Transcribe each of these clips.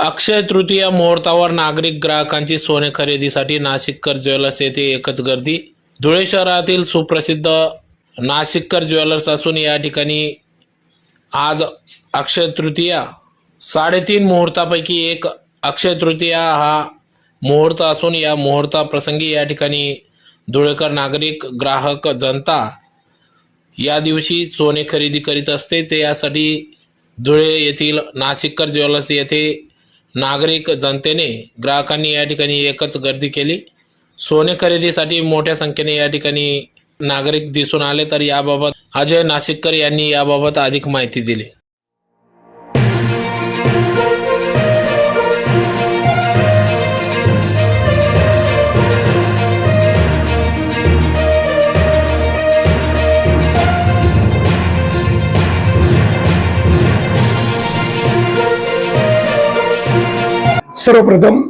अक्षय तृतीया मुहूर्तावर नागरिक ग्राहकांची सोने खरेदीसाठी नाशिककर ज्वेलर्स येथे एकच गर्दी. धुळे शहरातील सुप्रसिद्ध नाशिककर ज्वेलर्स असून या ठिकाणी आज अक्षय तृतीया साडेतीन मुहूर्तापैकी एक अक्षय तृतीया हा मुहूर्त असून या मुहूर्ताप्रसंगी या ठिकाणी धुळेकर नागरिक ग्राहक जनता या दिवशी सोने खरेदी करीत असते. ते यासाठी धुळे येथील नाशिककर ज्वेलर्स येथे नागरिक जनतेने ग्राहकांनी या ठिकाणी एकच गर्दी केली. सोने खरेदीसाठी मोठ्या संख्येने या ठिकाणी नागरिक दिसून आले तर याबाबत अजय नाशिककर यांनी याबाबत अधिक माहिती दिली. सर्वप्रथम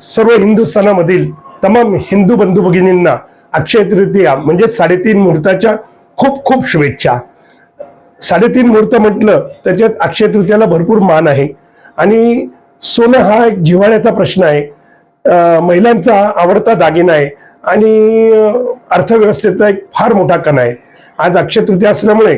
सर्व हिंदुस्थानामधील तमाम हिंदू बंधू भगिनींना अक्षय तृतीया म्हणजे साडेतीन मुहूर्ताच्या खूप खूप शुभेच्छा. साडेतीन मुहूर्त म्हटलं त्याच्यात अक्षय तृतीयाला भरपूर मान आहे. आणि सोनं हा एक जिव्हाळ्याचा प्रश्न आहे. महिलांचा आवडता दागिना आहे. आणि अर्थव्यवस्थेचा एक फार मोठा कणा आहे. आज अक्षय तृतीया असल्यामुळे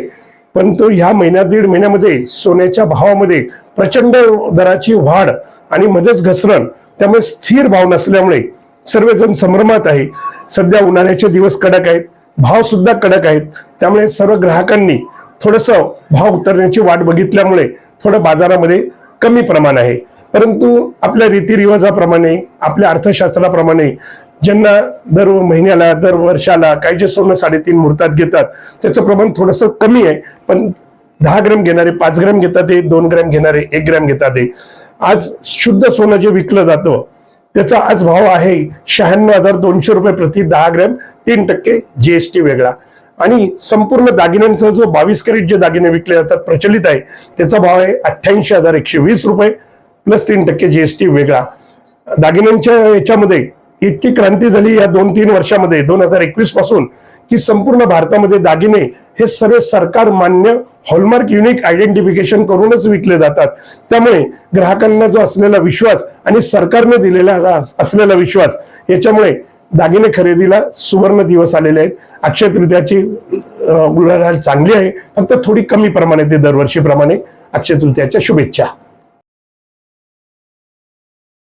परंतु ह्या महिन्यात दीड महिन्यामध्ये सोन्याच्या भावामध्ये प्रचंड दराची वाढ आणि मध्येच घसरण त्यामुळे स्थिर भाव नसल्यामुळे सर्वजण संभ्रमात आहे. सध्या उन्हाळ्याचे दिवस कडक आहेत भाव सुद्धा कडक आहेत. त्यामुळे सर्व ग्राहकांनी थोडस भाव उतरण्याची वाट बघितल्यामुळे थोडं बाजारामध्ये कमी प्रमाण आहे. परंतु आपल्या रीतिरिवाजाप्रमाणे आपल्या अर्थशास्त्राप्रमाणे ज्यांना दर महिन्याला दर वर्षाला काही जे सोनं साडेतीन मुहूर्तात घेतात त्याचं प्रमाण थोडंसं कमी आहे. पण दहा ग्रॅम घेणारे पाच ग्रॅम घेतात ते दोन ग्रॅम घेणारे एक ग्रॅम घेतात हे. आज शुद्ध सोनं जे विकलं जातं त्याचा आज भाव आहे शहाण्णव हजार दोनशे रुपये प्रति दहा ग्रॅम तीन टक्के जीएसटी वेगळा. आणि संपूर्ण दागिन्यांचा जो बावीस कॅरेट जे दागिने विकले जातात प्रचलित आहे त्याचा भाव आहे अठ्ठ्याऐंशी हजार एकशे वीस रुपये प्लस तीन टक्के जीएसटी वेगळा. दागिन्यांच्या याच्यामध्ये इतकी क्रांती झाली या दोन तीन वर्षामध्ये दोन हजार एकवीसपासून की संपूर्ण भारतामध्ये दागिने हे सर्व सरकार मान्य हॉलमार्क युनिक आयडेंटिफिकेशन करूनच विकले जातात. त्यामुळे ग्राहकांना जो असलेला विश्वास आणि सरकारने दिलेला असलेला विश्वास याच्यामुळे दागिने खरेदीला सुवर्ण दिवस आलेले आहेत. अक्षय तृतीयाची अं, उलाढाल चांगली आहे. फक्त थोडी कमी प्रमाणात दरवर्षीप्रमाणे. अक्षय तृतीयाच्या शुभेच्छा.